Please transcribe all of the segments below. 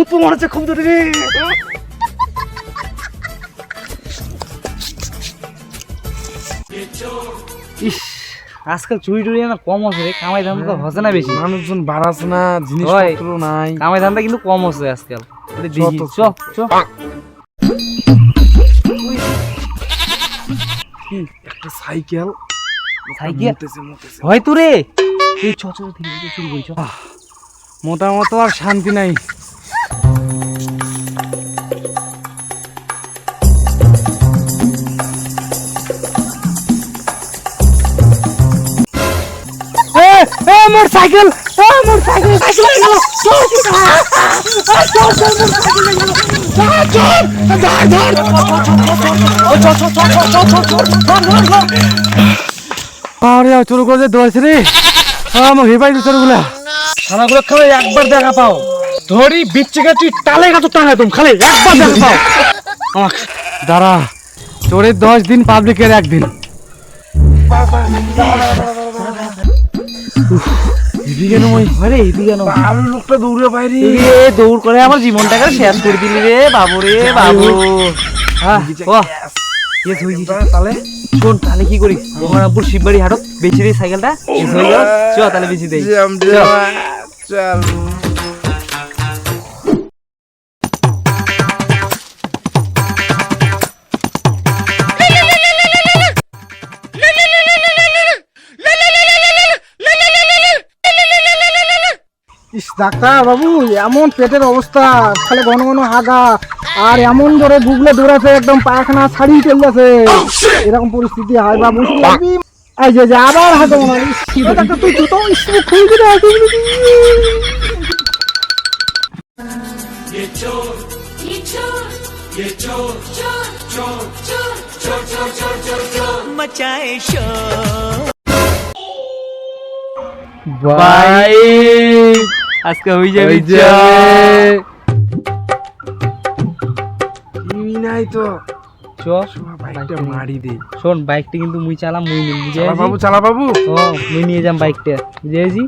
মুখ মনে হচ্ছে রে ইস আজকাল চুরি টুরি না কম আছে রে কামাই ধান্দা তো হচ্ছে না বেশি। মানুষজন বাড়াচ্ছে না জিনিসপত্র নাই। কামাই ধান্দা কিন্তু কম আছে আজকাল। চ চ একটা সাইকেল। সাইকেল? হয়তো রে এই চ চ থেকে থেকে চুরি করি চ। মোটামতো আর শান্তি নাই। মোটরসাইকেল সাইকেল করে রে আমার হিবাই চোরগুলা খানাগুলো একবার দেখা পাও ধরি বিচ্ছে গা তুই তালে গা তো টাঙায় তুমি খালি একবার দেখা পাও। আমাক দাঁড়া চোরের দশ দিন পাবলিকের একদিন। এদিকে নয় আরে এদিকে কেন আরও লোকটা দৌড়ে বাইরে। রে দৌড় করে আমার জীবনটাকে শেষ করে দিলি রে বাবু রে বাবু। হ্যাঁ ইয়ে তুই তাহলে শোন তাহলে কি করি? শিববাড়ি হাটত বেচে দিই সাইকেলটা। চ তাহলে বেশি দেই চল ডাক্তার বাবু, এমন পেটের অবস্থা। খালি ঘন ঘন হাগা। আর এমন জোরে গুগলে দৌড়াছে একদম পায়খানা ছাড়িয়ে চলতেছে এরকম পরিস্থিতি হয় শুধু লাগবি। এই যে আবার ডাক্তার, তুই তো আজকে হয়ে যাবে নাই তো। চ বাইকটা মারি দে। শোন বাইকটা কিন্তু মুই চালাম মুই চালা বাবু চালা বাবু। ও মুই নিয়ে যাম বাইকটা। বুঝেছি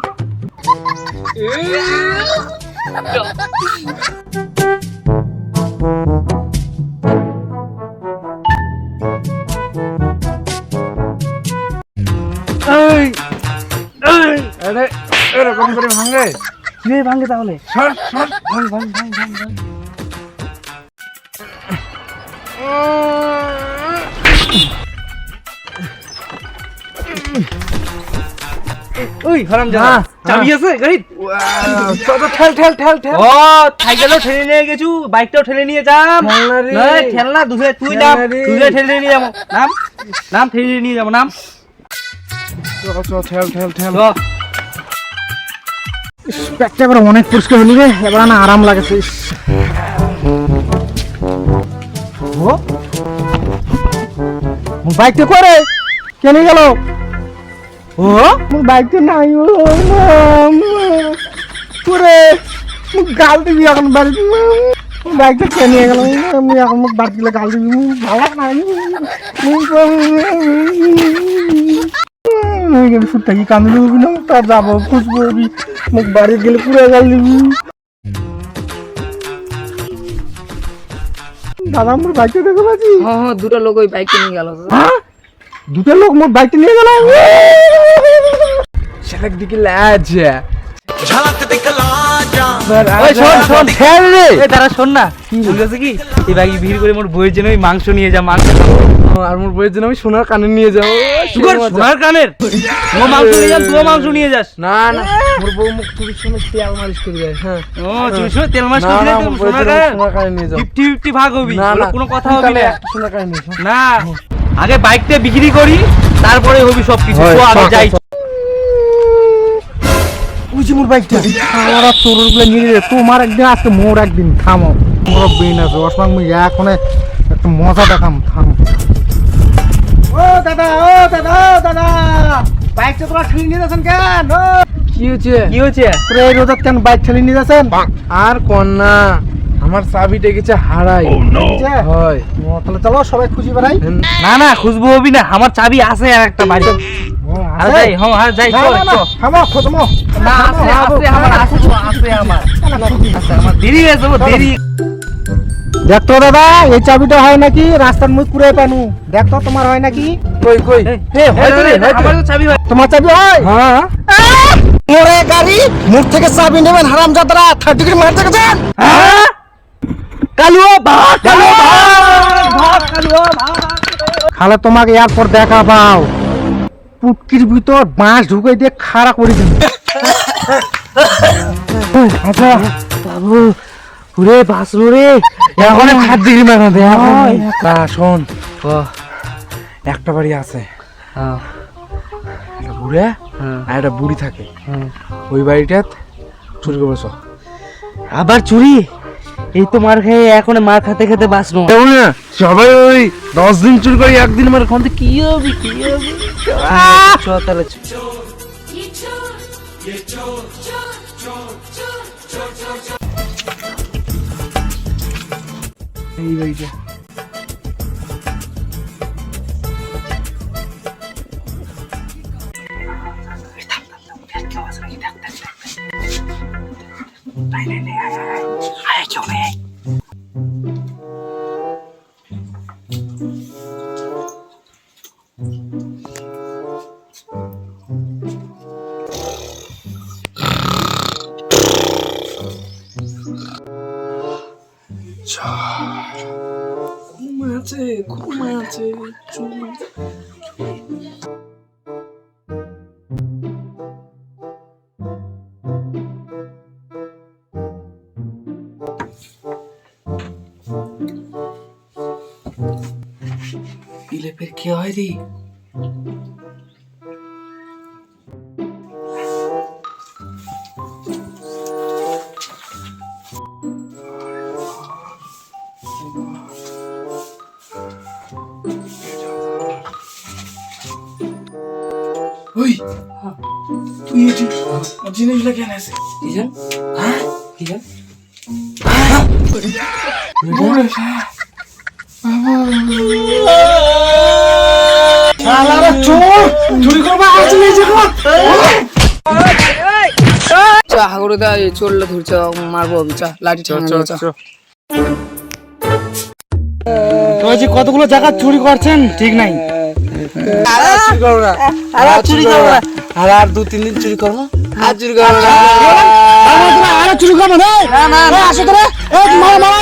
এরকম করে ভাঙে? রে ভাঙে তাহলে? সর সর। ভাঙ ভাঙ ভাঙ ভাঙ ভাঙ ওই হারাম জানা হ্যাঁ, চাবি আছে গাড়ি তো তো ঠেল ঠেল ঠেল ঠেল। ও সাইকেলও ঠেলে নিয়ে গেছু বাইকটাও ঠেলে নিয়ে যাম। রে। নয়, ঠেলনা তুই নাম। দুধে ঠেলে নিয়ে যাব। নাম? নাম ঠেলে নিয়ে যাব নাম? ঠেল ঠেল ঠেল। পেটটা এবার অনেক পরিষ্কার হলি রে, এবার না আরাম লাগেছে। ও? বাইকটা করে কেন গেল? ও? বাইকটা নাই, ও মুখ গাল দিবি এখন বাড়ি বাইকটা কে নিয়ে গেল? এখন বাড়ি গাল দিবি মুখ হয়ে গেলে সুটটা কি কান্দে দিবি না তার যাব খুঁজবো মুখ বাড়ি গেলে পুরো গাল দিবি দাদা আমার বাইকে দেখো বাজি। হ্যাঁ হ্যাঁ দুটো লোক ওই বাইকে নিয়ে গেল। হ্যাঁ? দুটো লোক মোর বাইকে নিয়ে গেল? সেটার দিকে লাজ ঝালাতে দেখলাম। শোন শোন খেল রে। এই তারা শোন না। কি? এই বাকি ভিড় করে মোর বইয়ের জন্য মাংস নিয়ে যা মাংস। আর মোর বইয়ের জন্য আমি সোনার কানে নিয়ে যাব। সোনার কানের? ও মাংস নিয়ে যাস তুই মাংস নিয়ে যাস। না না মোর বউ মুখ চুরির সময় তেল মালিশ করে দেয় হ্যাঁ। ও তেল করে সোনার কানের? সোনার নিয়ে যাব। ফিফটি ফিফটি ভাগ হবি না না কোনো কথা হবে না। সোনার কানে না আগে বাইকটা বিক্রি করি তারপরে হবি সব কিছু তো আমি যাই। যে মোর বাইকটা? নিয়ে তোমার একদিন আজকে মোর একদিন থামো। মোর বেন আছে অসমাং মুই এখন একটা মজা দেখাম থাম। ও দাদা ও দাদা দাদা বাইকটা তোরা ঠেলে নিয়ে যাচ্ছেন কেন? কি হচ্ছে? কি হয়েছে তোরা এই রোজাত কেন বাইক ঠেলে নিয়ে যাচ্ছেন? আর কন্যা আমার চাবিটা গেছে হারাই। হয়। তাহলে চলো সবাই খুশি বেড়াই। না না খুশবু হবি না আমার চাবি আছে আর একটা বাড়ি আর যাই হ্যাঁ হ্যাঁ যাই চল না, না, চল। থামো খোঁজমো না আছে আছে আমার। আছে আছে আমার আমার দেরি হয়ে যাব দেরি। দেখতো দাদা এই চাবিটা হয় নাকি রাস্তার মুখ পুরে পানু? দেখতো তোমার হয় নাকি? কই কই? এ হয়তো রে আমার তো চাবি হয়। তোমার চাবি হয়? হ্যাঁ। গাড়ি মুখ থেকে চাবি নেবেন হারাম যাত্রা থার্টি ডিগ্রি মারতে গেছেন কালুয়া ভাগ কালুয়া ভাগ কালুয়া ভাগ খালে তোমাকে এরপর দেখা পাও পুটকির ভিতর বাঁশ ঢুকে দিয়ে খাড়া করে দিন আচ্ছা বাবু পুরে বাসলো রে। এখন খাদ দিলি মারা দে শোন। ও একটা বাড়ি আছে। একটা বুড়ে আর একটা বুড়ি থাকে। ওই বাড়িটাত চুরি করব চ আবার চুরি? এই তো মার খেয়ে এখন মার খেতে খেতে বাঁচলো কেমন না সবাই ওই দশ দিন চুরি করে একদিন মার খান কি হবে কি হবে? চ তাহলে। এই বাড়িটা। ইলে ফের কি হয় রে ওই তুই এটি জিনিসগুলো কেন আছে? কি জান? হ্যাঁ? কি জান? শালারা চোর চুরি করবা আজ নিয়ে যাব চ হাগুড়ে দা চললে ধরছে মারবো আমি চ লাঠি চ। কতগুলো জায়গা চুরি করছেন ঠিক নাই? আর চুরি করব না আর আর দু তিন দিন চুরি করব আর চুরি করব না আরে চুরি করব না আসো তোরে মারা মারা